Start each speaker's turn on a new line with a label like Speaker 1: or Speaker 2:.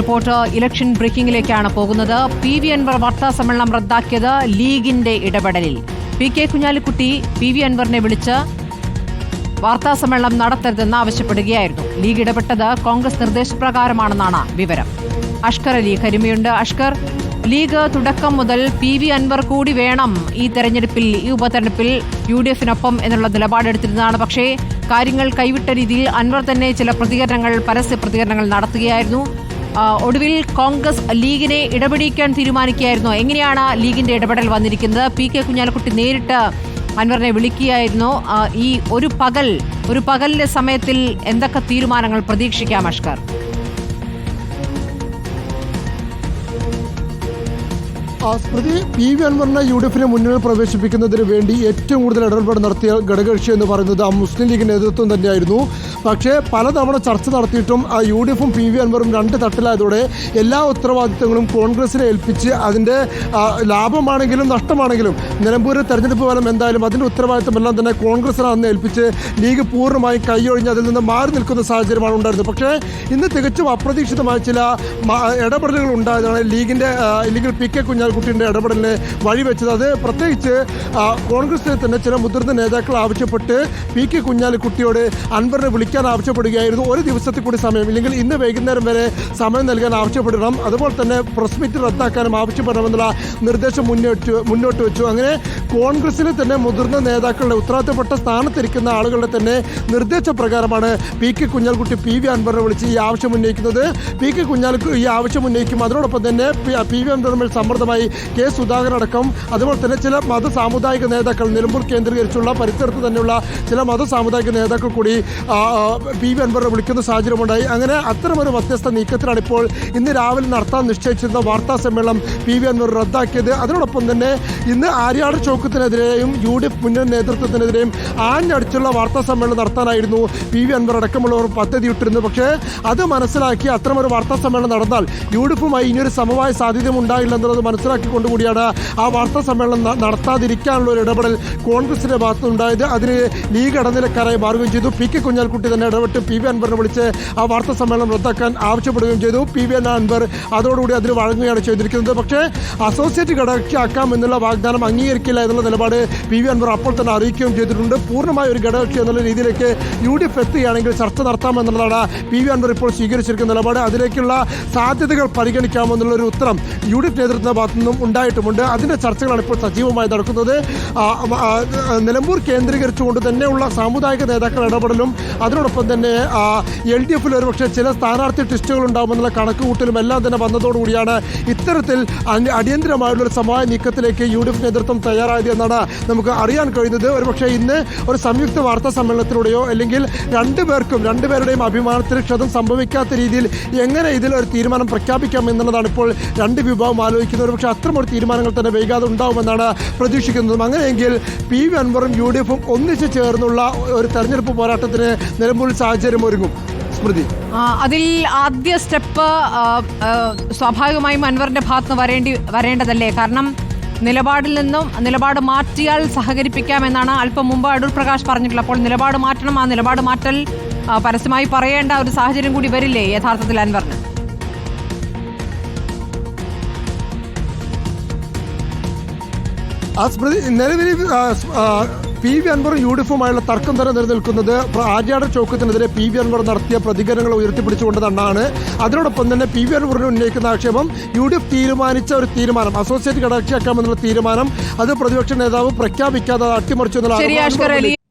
Speaker 1: Report election ബ്രേക്കിംഗിലേക്കാണ് പോകുന്നത്. P V Anwar വാർത്താ സമ്മേളനം റദ്ദാക്കിയത് ലീഗിന്റെ ഇടപെടലിൽ. P K Kunhalikutty P V അൻവറിനെ വിളിച്ച് വാർത്താ സമ്മേളനം നടത്തരുതെന്ന് ആവശ്യപ്പെടുകയായിരുന്നു. ലീഗ് ഇടപെട്ടത് കോൺഗ്രസ് നിർദ്ദേശപ്രകാരമാണെന്നാണ് വിവരം. അഷ്കർ അലി കരിമയുണ്ട്. അഷ്കർ ലീഗ് തുടക്കം മുതൽ പി വി അൻവർ കൂടി വേണം ഈ തെരഞ്ഞെടുപ്പിൽ ഈ ഉപതെരഞ്ഞെടുപ്പിൽ യു ഡി എഫിനൊപ്പം എന്നുള്ള നിലപാടെടുത്തിരുന്നതാണ് പക്ഷേ കാര്യങ്ങൾ കൈവിട്ട രീതിയിൽ അൻവർ തന്നെ ചില പ്രതികരണങ്ങൾ പരസ്യ പ്രതികരണങ്ങൾ നടത്തുകയായിരുന്നു. ഒടുവിൽ കോൺഗ്രസ് ലീഗിനെ ഇടപെടിക്കാൻ തീരുമാനിക്കുകയായിരുന്നു. എങ്ങനെയാണ് ലീഗിന്റെ ഇടപെടൽ വന്നിരിക്കുന്നത്? പി കെ കുഞ്ഞാലക്കുട്ടി നേരിട്ട് അൻവറിനെ വിളിക്കുകയായിരുന്നു. ഈ ഒരു പകൽ ഒരു പകലിന്റെ സമയത്തിൽ എന്തൊക്കെ തീരുമാനങ്ങൾ പ്രതീക്ഷിക്കാം അഷ്കർ?
Speaker 2: സ്മൃതി പി വി അൻവറിനെ യു ഡി എഫിനെ മുന്നിൽ പ്രവേശിപ്പിക്കുന്നതിന് വേണ്ടി ഏറ്റവും കൂടുതൽ ഇടപെടൽ നടത്തിയ ഘടകകക്ഷി എന്ന് പറയുന്നത് ആ മുസ്ലിം ലീഗ് നേതൃത്വം തന്നെയായിരുന്നു. പക്ഷേ പലതവണ ചർച്ച നടത്തിയിട്ടും ആ യു ഡി എഫും പി വി അൻവറും രണ്ട് തട്ടിലായതോടെ എല്ലാ ഉത്തരവാദിത്തങ്ങളും കോൺഗ്രസിനെ ഏൽപ്പിച്ച് അതിന്റെ ലാഭമാണെങ്കിലും നഷ്ടമാണെങ്കിലും നിലമ്പൂരിൽ തെരഞ്ഞെടുപ്പ് ഫലം എന്തായാലും അതിന്റെ ഉത്തരവാദിത്തം എല്ലാം തന്നെ കോൺഗ്രസിനെ അന്ന് ഏൽപ്പിച്ച് ലീഗ് പൂർണമായും കൈയൊഴിഞ്ഞ് അതിൽ നിന്ന് മാറി നിൽക്കുന്ന സാഹചര്യമാണ് ഉണ്ടായിരുന്നത്. പക്ഷേ ഇന്ന് തികച്ചും അപ്രതീക്ഷിതമായ ചില ഇടപെടലുകൾ ഉണ്ടായതാണ് ലീഗിന്റെ ഇല്ലെങ്കിൽ പി കെ കുഞ്ഞാലിക്കുട്ടിന്റെ ഇടപെടലിന് വഴിവെച്ചത്. അത് പ്രത്യേകിച്ച് കോൺഗ്രസിൽ തന്നെ ചില മുതിർന്ന നേതാക്കൾ ആവശ്യപ്പെട്ട് പി കെ കുഞ്ഞാലിക്കുട്ടിയോട് അൻവറിനെ വിളിക്കാൻ ആവശ്യപ്പെടുകയായിരുന്നു. ഒരു ദിവസത്തിൽ കൂടി സമയം ഇല്ലെങ്കിൽ ഇന്ന് വൈകുന്നേരം വരെ സമയം നൽകാൻ ആവശ്യപ്പെടണം. അതുപോലെ തന്നെ പ്രസ് മീറ്റ് റദ്ദാക്കാനും ആവശ്യപ്പെടണമെന്നുള്ള നിർദ്ദേശം മുന്നോട്ട് മുന്നോട്ട് വെച്ചു. അങ്ങനെ കോൺഗ്രസിലെ തന്നെ മുതിർന്ന നേതാക്കളുടെ ഉത്തരവാദിത്തപ്പെട്ട സ്ഥാനത്തിരിക്കുന്ന ആളുകളുടെ തന്നെ നിർദ്ദേശപ്രകാരമാണ് P K Kunhalikutty P V അൻവറിനെ വിളിച്ച് ഈ ആവശ്യം ഉന്നയിക്കുന്നത്. പി കെ കുഞ്ഞാലിക്കു ഈ ആവശ്യം ഉന്നയിക്കും. അതിനോടൊപ്പം തന്നെ പി- വി തമ്മിൽ സമ്മർദ്ദമായി കെ സുധാകരൻ അടക്കം അതുപോലെ തന്നെ ചില മത സാമുദായിക നേതാക്കൾ നിലമ്പൂർ കേന്ദ്രീകരിച്ചുള്ള പരിസരത്ത് തന്നെയുള്ള ചില മത സാമുദായിക നേതാക്കൾ കൂടി പി വി അൻവറിനെ വിളിക്കുന്ന സാഹചര്യമുണ്ടായി. അങ്ങനെ അത്തരമൊരു വ്യത്യസ്ത നീക്കത്തിലാണ് ഇപ്പോൾ ഇന്ന് രാവിലെ നടത്താൻ നിശ്ചയിച്ചിരുന്ന വാർത്താ സമ്മേളനം പി വി അൻവർ റദ്ദാക്കിയത്. അതിനോടൊപ്പം തന്നെ ഇന്ന് ആര്യാട് ചോക്കത്തിനെതിരെയും യു ഡി എഫ് മുന്നണി നേതൃത്വത്തിനെതിരെയും ആഞ്ഞടിച്ചുള്ള വാർത്താ സമ്മേളനം നടത്താനായിരുന്നു പി വി അൻവർ അടക്കമുള്ളവർ പദ്ധതിയിട്ടിരുന്നത്. പക്ഷേ അത് മനസ്സിലാക്കി അത്തരമൊരു വാർത്താ സമ്മേളനം നടന്നാൽ യു ഡി എഫുമായി ഇനിയൊരു സമവായ സാധ്യതയും ഉണ്ടായില്ല എന്നുള്ളത് മനസ്സിലാക്കിക്കൊണ്ടുകൂടിയാണ് ആ വാർത്താ സമ്മേളനം നടത്താതിരിക്കാനുള്ള ഒരു ഇടപെടൽ കോൺഗ്രസിന്റെ ഭാഗത്തുനിന്നുണ്ടായത്. അതിന് ലീഗ് ഇടനിലക്കാരായി മാറുകയും ചെയ്തു. പി കെ കുഞ്ഞാൽക്കുട്ടി തന്നെ ഇടപെട്ട് പി വി അൻവറിനെ വിളിച്ച് ആ വാർത്താ സമ്മേളനം റദ്ദാക്കാൻ ആവശ്യപ്പെടുകയും ചെയ്തു. പി വി അൻവർ അതോടുകൂടി അതിന് വഴങ്ങുകയാണ് ചെയ്തിരിക്കുന്നത്. പക്ഷേ അസോസിയേറ്റ് ഘടകക്ഷിയാക്കാം എന്നുള്ള വാഗ്ദാനം അംഗീകരിക്കില്ല എന്നുള്ള നിലപാട് പി വി അൻവർ അപ്പോൾ തന്നെ അറിയിക്കുകയും ചെയ്തിട്ടുണ്ട്. പൂർണമായ ഒരു ഘടകക്ഷി എന്നുള്ള രീതിയിലേക്ക് യു ഡി എഫ് എത്തുകയാണെങ്കിൽ ചർച്ച നടത്താമെന്നുള്ളതാണ് പി വി അൻവർ ഇപ്പോൾ സ്വീകരിച്ചിരിക്കുന്ന നിലപാട്. അതിലേക്കുള്ള സാധ്യതകൾ പരിഗണിക്കാമെന്നുള്ളൊരു ഉത്തരം യു ഡി എഫ് നേതൃത്വത്തിന്റെ ഭാഗത്തു നിന്നും ഉണ്ടായിട്ടുമുണ്ട്. അതിന്റെ ചർച്ചകളാണ് ഇപ്പോൾ സജീവമായി നടക്കുന്നത്. നിലമ്പൂർ കേന്ദ്രീകരിച്ചുകൊണ്ട് തന്നെയുള്ള സാമുദായിക നേതാക്കൾ ഇടപെടലും അതിനോടൊപ്പം തന്നെ എൽ ഡി എഫിൽ ഒരുപക്ഷെ ചില സ്ഥാനാർത്ഥി ട്വിസ്റ്റുകൾ ഉണ്ടാകുമെന്നുള്ള കണക്കുകൂട്ടലും എല്ലാം തന്നെ വന്നതോടുകൂടിയാണ് ഇത്തരത്തിൽ അടി- അടിയന്തരമായുള്ള ഒരു സമവായ നീക്കത്തിലേക്ക് യു ഡി എഫ് നേതൃത്വം തയ്യാറായത് എന്നാണ് നമുക്ക് അറിയാൻ കഴിയുന്നത്. ഒരുപക്ഷെ ഇന്ന് ഒരു സംയുക്ത വാർത്താ സമ്മേളനത്തിലൂടെയോ അല്ലെങ്കിൽ രണ്ടുപേർക്കും രണ്ടുപേരുടെയും അഭിമാനത്തിന് ക്ഷതം സംഭവിക്കാത്ത രീതിയിൽ എങ്ങനെ ഇതിൽ ഒരു തീരുമാനം പ്രഖ്യാപിക്കാം എന്നുള്ളതാണ് ഇപ്പോൾ രണ്ട് വിഭാഗം ആലോചിക്കുന്നത്. പക്ഷേ അത്തരമൊരു തീരുമാനങ്ങൾ തന്നെ വൈകാതെ ഉണ്ടാവുമെന്നാണ് പ്രതീക്ഷിക്കുന്നതും. അങ്ങനെയെങ്കിൽ പി വി അൻവറും യു ഡി എഫും ഒന്നിച്ച് ചേർന്നുള്ള ഒരു തെരഞ്ഞെടുപ്പ് പോരാട്ടത്തിന് നിലമ്പൂർ സാഹചര്യം ഒരുങ്ങും. സ്മൃതി.
Speaker 1: അതിൽ ആദ്യ സ്റ്റെപ്പ് സ്വാഭാവികമായും അൻവറിന്റെ ഭാഗത്ത് വരേണ്ടി വരേണ്ടതല്ലേ? കാരണം നിലപാടിൽ നിന്നും നിലപാട് മാറ്റിയാൽ സഹകരിപ്പിക്കാമെന്നാണ് അല്പം മുമ്പ് അടൂർ പ്രകാശ് പറഞ്ഞിട്ടുള്ളത് അപ്പോൾ നിലപാട് മാറ്റണം ആ നിലപാട് മാറ്റൽ പരസ്യമായി പറയേണ്ട ഒരു സാഹചര്യം കൂടി വരില്ലേ യഥാർത്ഥത്തിൽ അൻവറിന്?
Speaker 2: ആ സ്മൃതി നിലവിൽ പി വി അൻവറും യു ഡി എഫുമായുള്ള തർക്കം തന്നെ നിലനിൽക്കുന്നത് ആര്യാട ചോക്കത്തിനെതിരെ പി വി അൻവർ നടത്തിയ പ്രതികരണങ്ങൾ ഉയർത്തിപ്പിടിച്ചുകൊണ്ട് തന്നെയാണ് അതിനോടൊപ്പം തന്നെ പി വി അൻവറിന് ഉന്നയിക്കുന്ന ആക്ഷേപം യു ഡി എഫ് തീരുമാനിച്ച ഒരു തീരുമാനം അസോസിയേറ്റ് ഘടകക്ഷിയാക്കാമെന്നുള്ള തീരുമാനം അത് പ്രതിപക്ഷ നേതാവ് പ്രഖ്യാപിക്കാതെ അട്ടിമറിച്ചു എന്നുള്ള